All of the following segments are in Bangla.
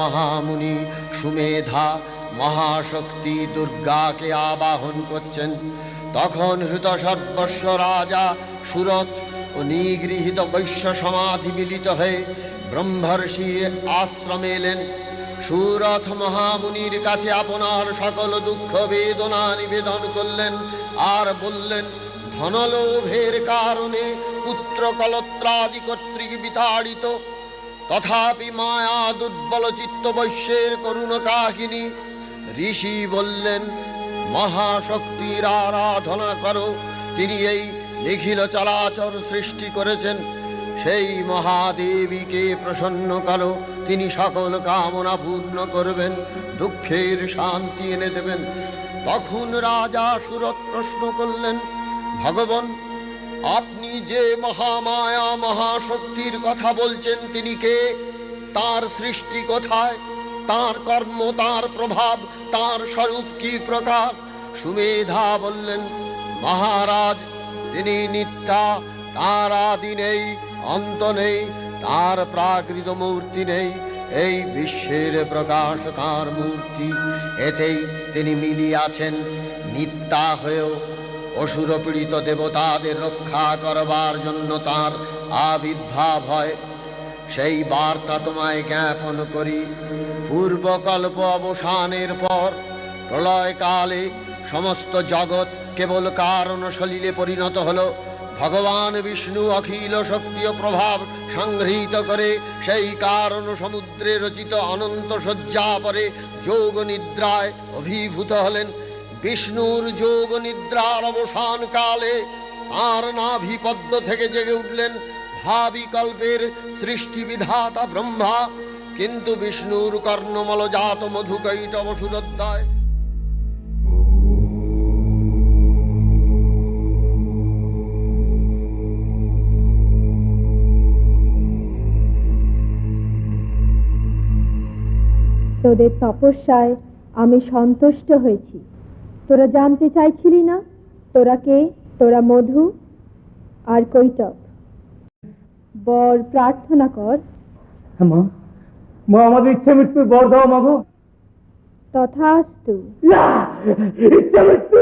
মহামুনি সুমেধা মহাশক্তি দুর্গাকে আবাহন করছেন। তখন হৃত সর্বস্ব রাজা সুরত ও নিগৃহীত বৈশ্য সমাধি মিলিত হয়ে ব্রহ্মর্ষি আশ্রমে এলেন। সুরথ মহামুনির কাছে আপনার সকল দুঃখ বেদনা নিবেদন করলেন আর বললেন, ধনলোভের কারণে পুত্র কলত্রাদি কর্তৃক বিতাড়িত তথাপি মায়া দুর্বল চিত্ত বৈশ্যের করুণ কাহিনী। ঋষি বললেন, মহাশক্তির আরাধনা করো। তিনি এই নিখিল চলাচর সৃষ্টি করেছেন। সেই মহাদেবীকে প্রসন্ন করো। তিনি সকল কামনা পূর্ণ করবেন। দুঃখের শান্তি এনে দেবেন। তখন রাজা সুরত প্রশ্ন করলেন, ভগবান আপনি যে মহামায়া মহাশক্তির কথা বলছেন তিনি কে? তার সৃষ্টি কোথায়? তার কর্ম, তার প্রভাব, তার স্বরূপ কি প্রকার? সুমেধা বললেন, মহারাজ তিনি নিত্যা, তার আদি নেই, অন্ত নেই, তার প্রাকৃত মূর্তি নেই, এই বিশ্বের প্রকাশ তার মূর্তি। এতেই তিনি মিলিয়াছেন নিত্যা হয়েও অসুর পীড়িত দেবতাদের রক্ষা করবার জন্য তার আবির্ভাব হয়। সেই বার্তা তোমায় জ্ঞাপন করি। পূর্বকল্প অবসানের পর প্রলয়কালে সমস্ত জগৎ কেবল কারণ সলিলে পরিণত হলো। ভগবান বিষ্ণু অখিল শক্তি ও প্রভাব সংগৃহীত করে সেই কারণ সমুদ্রে রচিত অনন্ত শয্যা পরে যোগ নিদ্রায় অভিভূত হলেন। বিষ্ণুর যোগ নিদ্রার অবসান কালে তাঁর নাভিপদ্ম থেকে জেগে উঠলেন ভাবি কল্পের সৃষ্টি বিধাতা ব্রহ্মা। কিন্তু বিষ্ণুর কর্ণমল জাত মধুকৈটব সুরোদ্দয় তোদের তপস্যায় আমি সন্তুষ্ট হয়েছি। তোরা জানতে চাইছিলি না? তোরা কে? তোরা মধু? আর কৈটব বর প্রার্থনা কর। হ্যাঁ, মা। মা আমাদের ইচ্ছে মৃত্যুর বর দাও মা গো। তথাস্তু। মৃত্যু!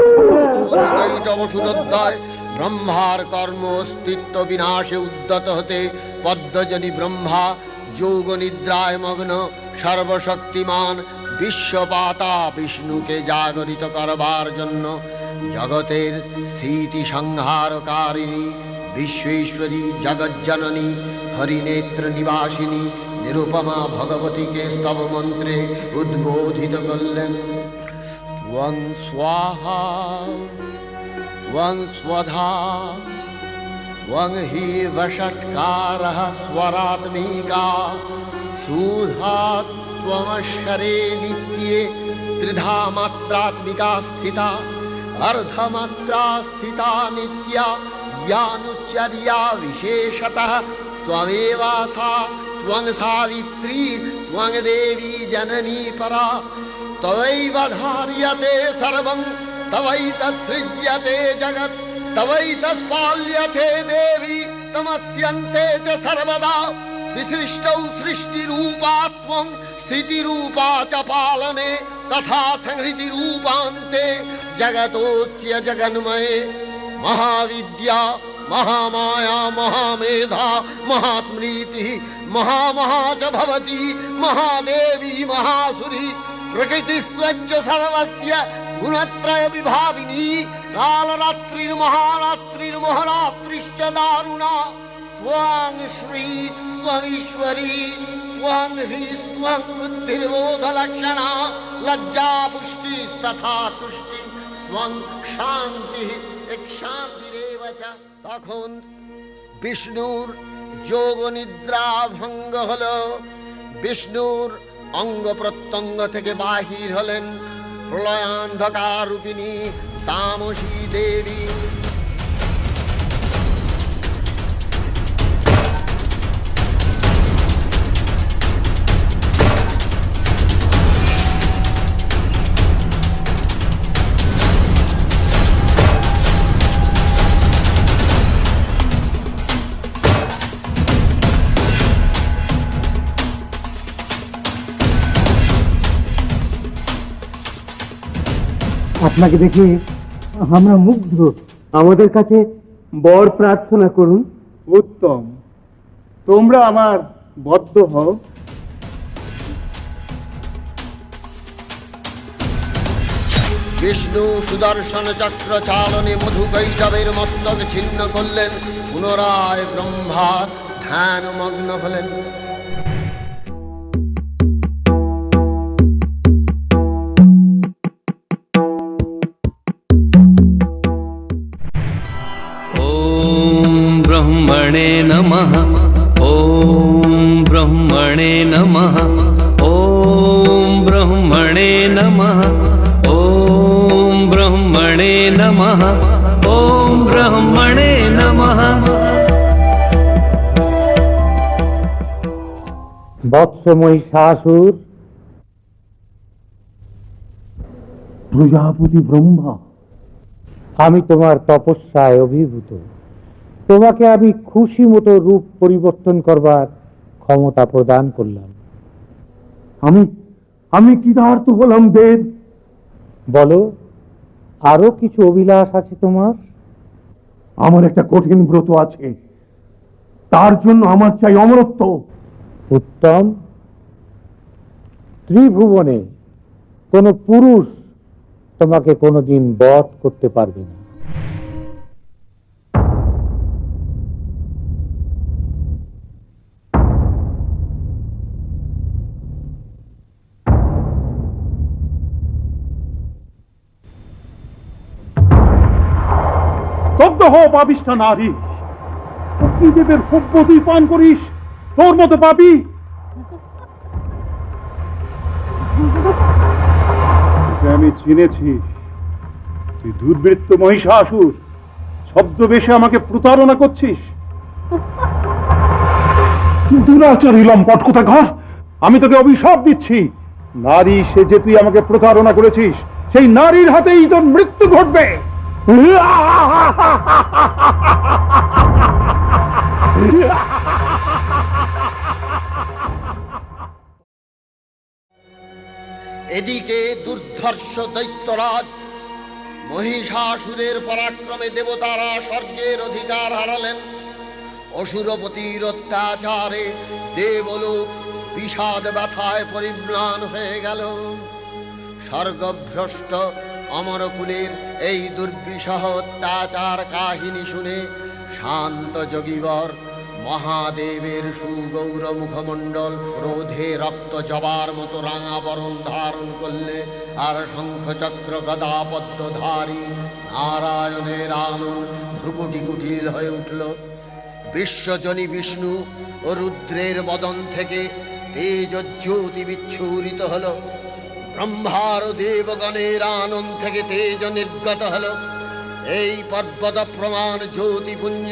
মধুকৈটব সুরোদ্দয় ব্রহ্মার কর্ম অস্তিত্ব বিনাশে উদ্যত হতে পদ্মজনী ব্রহ্মা যোগ নিদ্রায় মগ্ন সর্বশক্তিমান বিশ্বপাতা বিষ্ণুকে জাগরিত করবার জন্য জগতের স্থিতি সংহারকারিণী, বিশ্বেশ্বরী, জগজ্জননী, হরিনেত্র নিবাসিনী, নিরুপমা ভগবতীকে স্তব মন্ত্রে উদ্বোধিত করলেন। ত্বং স্বাহা, ত্বং স্বধা, ত্বং হি বষটকার স্বরাত্মিকা সুধাত त्वमक्षरे नित्ये त्रिधा मात्रात्मिका स्थिता अर्धमात्रा स्थिता नित्या यानुचर्या विशेषतः त्वमेवा सा त्वं सावित्री त्वं देवी जननी परा। तवैव धार्यते सर्वं तवैतत्सृज्यते जगत् तवैतत्पाल्यते देवी तमस्यन्ते च सर्वदा विसृष्टौ सृष्टिरूपा त्वं स्थितिरूपा च पालने तथा संहृतिरूपान्ते जगतोऽस्य जगन्मये महाविद्या महामाया महामेधा महास्मृतिः महामहा च भवति महादेवी महासुरी प्रकृतिस्वच्च सर्वस्य गुणत्रय विभाविनी कालरात्रिर्महारात्रिर्महारात्रिश्च दारुणा त्वां श्री स्वमीश्वरी त्वां हि स्वं बुद्धिर्बोधलक्षणा लज्जा पुष्टिस्तथा तुष्टि स्वं শান্তি এক শান্তিরেব চ। তখন বিষ্ণুর যোগ নিদ্রা ভঙ্গ হলো বিষ্ণুর অঙ্গ প্রত্যঙ্গ থেকে বাহির হলেন প্রলয়ান্ধকার রূপিণী তামসী দেবী আপনাকে দেখে আমরা মুগ্ধ। আমাদের কাছে বর প্রার্থনা করুন। উত্তম। তোমরা আমার বদ্ধ হও। বিষ্ণু সুদর্শন চক্র চালনে মধু কৈশবের মস্তক ছিন্ন করলেন। পুনরায় ব্রহ্মা ধ্যান মগ্ন হলেন। ब्रह्मणे नमः ॐ ब्रह्मणे नमः ॐ ब्रह्मणे नमः ॐ ब्रह्मणे नमः ॐ ब्रह्मणे नमः বৎসময় শাসুর প্রজাপতি ব্রহ্মা আমি তোমার তপস্যায় অভিভূত তোমাকে আমি খুশি মতো রূপ পরিবর্তন করবার ক্ষমতা প্রদান করলাম। আমি আমি কৃতার্থ হলাম দেব। বলো আরও কিছু অভিলাষ আছে তোমার? আমার একটা কঠিন ব্রত আছে। তার জন্য আমার চাই অমরত্ব। উত্তম। ত্রিভুবনে কোন পুরুষ তোমাকে কোনোদিন বধ করতে পারবে না। হ নারী। অগ্নিদেবের সভ্য তুই পান করিস। তোর মতো তোকে আমি চিনেছি। তুই দুর্বৃত্ত মহিষাসুর। ছদ্মবেশে আমাকে প্রতারণা করছিস। দুরাচার ইলাম পটকোথা ঘর আমি তোকে অভিশাপ দিচ্ছি। নারী সে যে তুই আমাকে প্রতারণা করেছিস। সেই নারীর হাতেই তোর মৃত্যু ঘটবে। এদিকে দুর্ধর্ষ দৈত্যরাজ, মহিষাসুরের পরাক্রমে দেবতারা স্বর্গের অধিকার হারালেন। অসুরপতির অত্যাচারে দেবলোক বিষাদ ব্যথায় পরিম্লান হয়ে গেল। স্বর্গভ্রষ্ট অমরকুলের এই দুর্বিষহ অত্যাচার কাহিনী শুনে শান্ত যোগীবর মহাদেবের সুগৌর মুখমণ্ডল রোধে রক্ত জবার মতো রাঙা বরণ ধারণ করলে আর শঙ্খচক্র গদা পদ্মধারী নারায়ণের আনন ভ্রুকুটি কুটিল হয়ে উঠল। বিশ্বজনী বিষ্ণু ও রুদ্রের বদন থেকে তেজ জ্যোতি বিচ্ছুরিত হলো। ব্রহ্মার দেবগণের আনন্দ থেকে তেজ নির্গত হল। এই পর্বত প্রমাণ জ্যোতিপুঞ্জ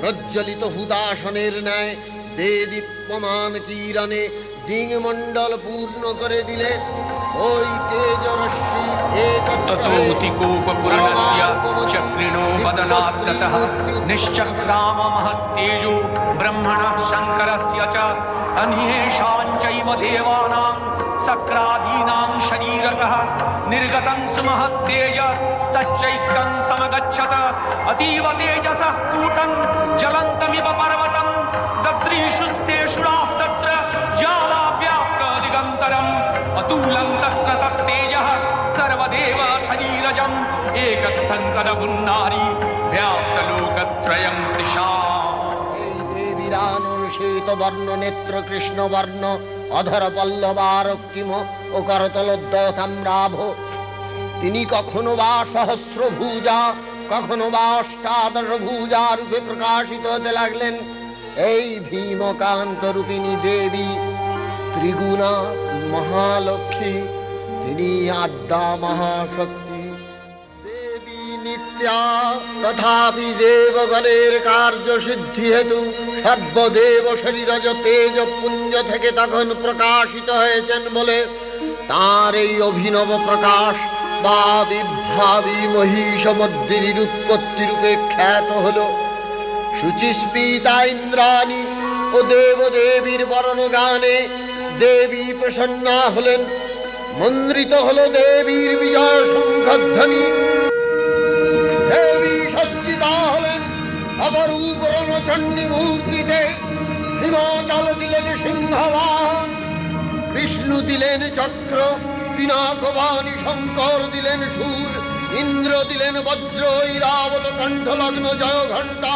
প্রজ্বলিত হুদাসনের ন্যায় বেদীপ্যমান কিরণে দিগমণ্ডল পূর্ণ করে দিলে ওই তেজরশ্মি চক্রিণো বদনাত্তত ব্রহ্মণ শঙ্করস্য চ। অন্যেষাঞ্চৈব चक्राधीनां शरीरतः निर्गतं सुमहत्तेज तच्चैकं समगच्छत अतीव तेजसः कूटं जलन्तमिव पर्वतं दत्रीषुस्तेषु रास्तत्र ज्वालाव्याप्तदिगन्तरम् अतूलं तत्र तत्तेजः सर्वदेव शरीरजम् एकस्थं तदपुन्नारी व्याप्तलोकत्रयं त्रिषा देवीरानुषितवर्णनेत्र कृष्णवर्ण অধর পল্লবারক্তিম ও তিনি কখনো বা সহস্র ভুজা কখনো বা অষ্টাদশ ভুজা রূপে প্রকাশিত হতে লাগলেন। এই ভীমকান্ত রূপিণী দেবী, ত্রিগুণা মহালক্ষ্মী, তিনি আদ্যা মহাশক্তি। নিত্যা তথাপি দেবগণের কার্য সিদ্ধি হেতু সর্বদেব শরীরজ তেজ পুঞ্জ থেকে তখন প্রকাশিত হয়েছেন বলে তার এই অভিনব প্রকাশ বা বিভাবী মহিষ মধ্যির উৎপত্তি রূপে খ্যাত হল। শুচিস্মিতা ইন্দ্রাণী ও দেবদেবীর বরণ গানে দেবী প্রসন্না হলেন। মন্দ্রিত হলো দেবীর বিজয় শঙ্খধ্বনি অপরূপ রণচণ্ডী মূর্তিতে হিমাচল দিলেন সিংহবাহন বিষ্ণু দিলেন চক্র পিনাকবাণী শঙ্কর দিলেন সুর, ইন্দ্র দিলেন বজ্র, ইরাবত কণ্ঠলগ্ন জয় ঘণ্টা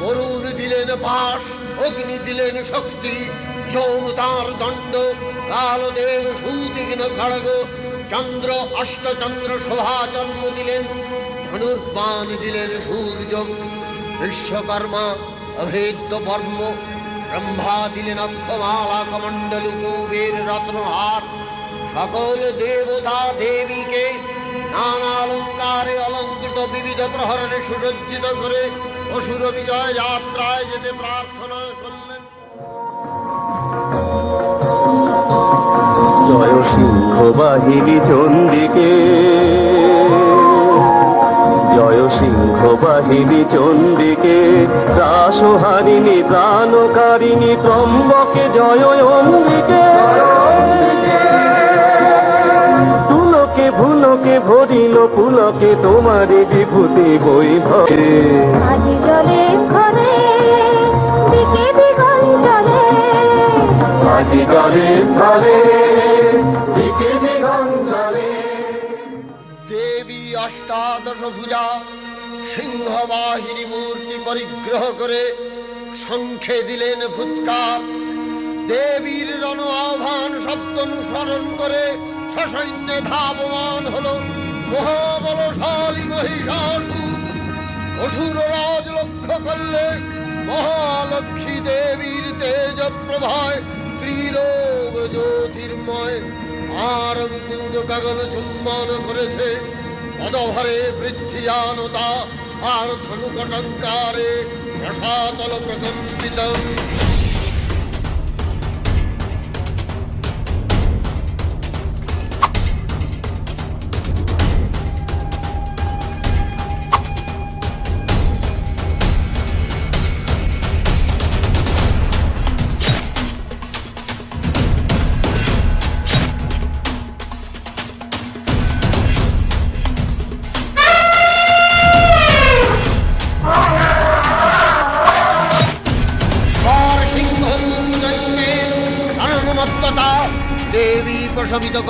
বরুণ দিলেন পাশ অগ্নি দিলেন শক্তি, যৌন তাঁর দণ্ড, কালদেব সুতীঘ্ন খড়গ, চন্দ্র অষ্টচন্দ্র শোভা জন্ম দিলেন, ধনুর্বাণ দিলেন সূর্য। বিশ্বকর্মা অভেদ্য বর্ম, ব্রহ্মা রত্নহার। সকল দেবতা দেবীকে নানা অলঙ্কৃত, বিবিধ প্রহরণে সুসজ্জিত করে অসুর বিজয় যাত্রায় যেতে প্রার্থনা করলেন। জয় সিংহ বাহিনী চন্ডিকে। জয় সিংহ বাহিনী চন্ডিকে। প্রাণকারিণী ত্রম্বকে জয় অম্বিকে তুলকে ভুলকে ভরিল পুলকে তোমারি বিভূতি বৈভবে। আজি জলে ঘরে দিকে দিগন্তরে আজি জলে ঘরে দিকে দিগন্তরে দেবী অষ্টাদশ ভুজা সিংহবাহিনী মূর্তি পরিগ্রহ করে শঙ্খে দিলেন ফুৎকার দেবীর রণ আহ্বান শব্দ অনুসরণ করে সসৈন্যে ধাবমান হল মহাবলশালী মহিষাসুর। অসুর রাজ লক্ষ্য করলে মহালক্ষ্মী দেবীর তেজ প্রভায় ত্রিলোক জ্যোতির্ময় আর গগন চুম্বন করেছে। পদভরে বৃদ্ধিয়ানতা আর ধনুকটঙ্কারে রসাতল প্রকম্পিত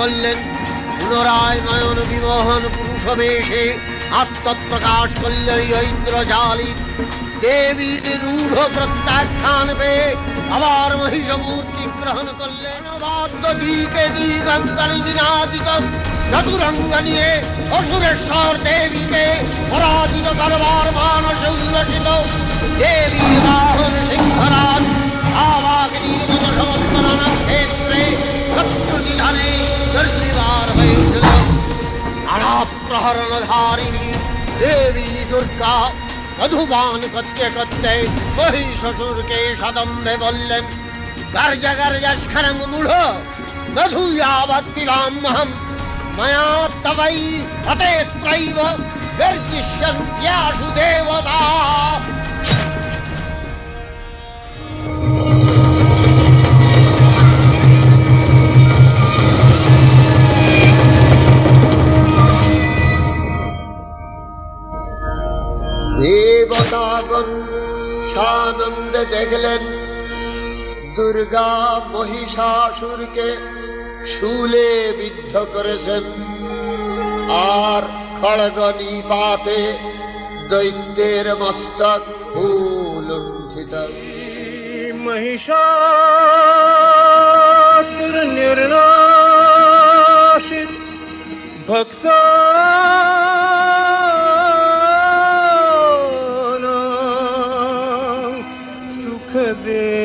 করলেন। পুনরায় নয়ন বিমোহন পুরুষ বেশে আত্মপ্রকাশ করলে ঐন্দ্রজালী। দেবীর রূঢ় প্রত্যাখ্যান পেয়ে আবার মহিষ মূর্তি গ্রহণ করলেন। বাদ্য দিকে দিগন্তর দিনাদিত চতুরঙ্গ নিয়ে অসুরেশ্বর দেবীকে পরাজিত মানসে উল্লসিত। বাহন সিংহরাজ মতো সমন্তরণ ক্ষেত্রে শত্রু নিধানে দর্শিবার হয়ে উঠল। নানা প্রহরণধারিণী দেবী দুর্গা মধুবান করতে করতে ওই শ্বশুরকে সদম্বে বললেন, গর্জ গর্জ স্খরং রাবণ সানন্দে দেখলেন দুর্গা মহিষাসুরকে শুলে বিদ্ধ করেছেন। আর খড়গনি পাতে দৈত্যের মস্তক ভুল উঠিত মহিষাসুর নির্নাশিত। ভক্তা दे